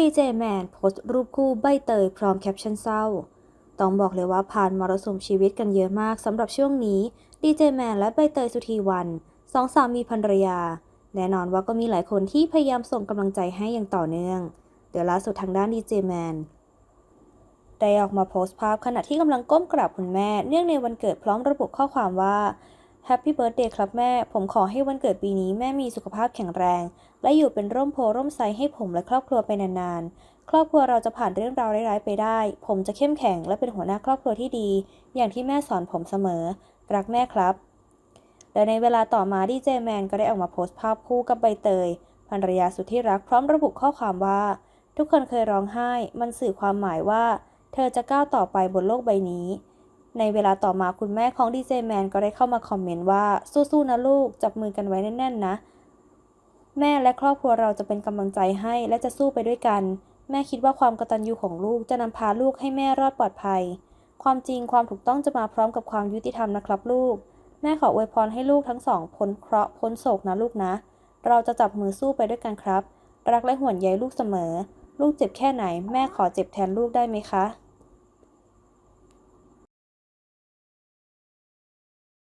ดีเจแมนโพสต์รูปคู่ใบเตยพร้อมแคปชั่นเศร้า ต้องบอกเลยว่าผ่านมรสุมชีวิตกันเยอะมากสำหรับช่วงนี้ดีเจแมนและใบเตยสุธีวันสองสามีภรรยา แน่นอนว่าก็มีหลายคนที่พยายามส่งกำลังใจให้อย่างต่อเนื่อง เดี๋ยวล่าสุดทางด้านดีเจแมนได้ออกมาโพสต์ภาพขณะที่กำลังก้มกราบคุณแม่เนื่องในวันเกิดพร้อมระบุข้อความว่า Happy Birthday ครับแม่ ผมขอให้วันเกิดปีนี้แม่มีสุขภาพแข็งแรง และอยู่เป็นร่มโพร่มไทรให้ผมและครอบครัวไปนานๆ ครอบครัวเราจะผ่านเรื่องราวร้ายๆไปได้ ผมจะเข้มแข็งและเป็นหัวหน้าครอบครัวที่ดี อย่างที่แม่สอนผมเสมอ รักแม่ครับ และในเวลาต่อมาดีเจแมนก็ได้ออกมาโพสต์ภาพคู่กับใบเตยภรรยาสุดที่รักพร้อมระบุข้อความว่า ทุกคนเคยร้องไห้ มันสื่อความหมายว่า เธอจะก้าวต่อไปบนโลกใบนี้ ในเวลาต่อมาคุณแม่ของดีเจแมนก็ได้เข้ามาคอมเมนต์ว่าสู้ๆนะลูกจับมือกันไว้แน่นๆนะ แม่และครอบครัวเราจะเป็นกำลังใจให้และจะสู้ไปด้วยกัน แม่คิดว่าความกตัญญูของลูกจะนำพาลูกให้แม่รอดปลอดภัย ความจริงความถูกต้องจะมาพร้อมกับความยุติธรรมนะครับลูก แม่ขออวยพรให้ลูกทั้งสองพ้นเคราะห์พ้นโศกนะลูกนะ เราจะจับมือสู้ไปด้วยกันครับ รักและห่วงใยลูกเสมอ ลูกเจ็บแค่ไหน แม่ขอเจ็บแทนลูกได้ไหมคะ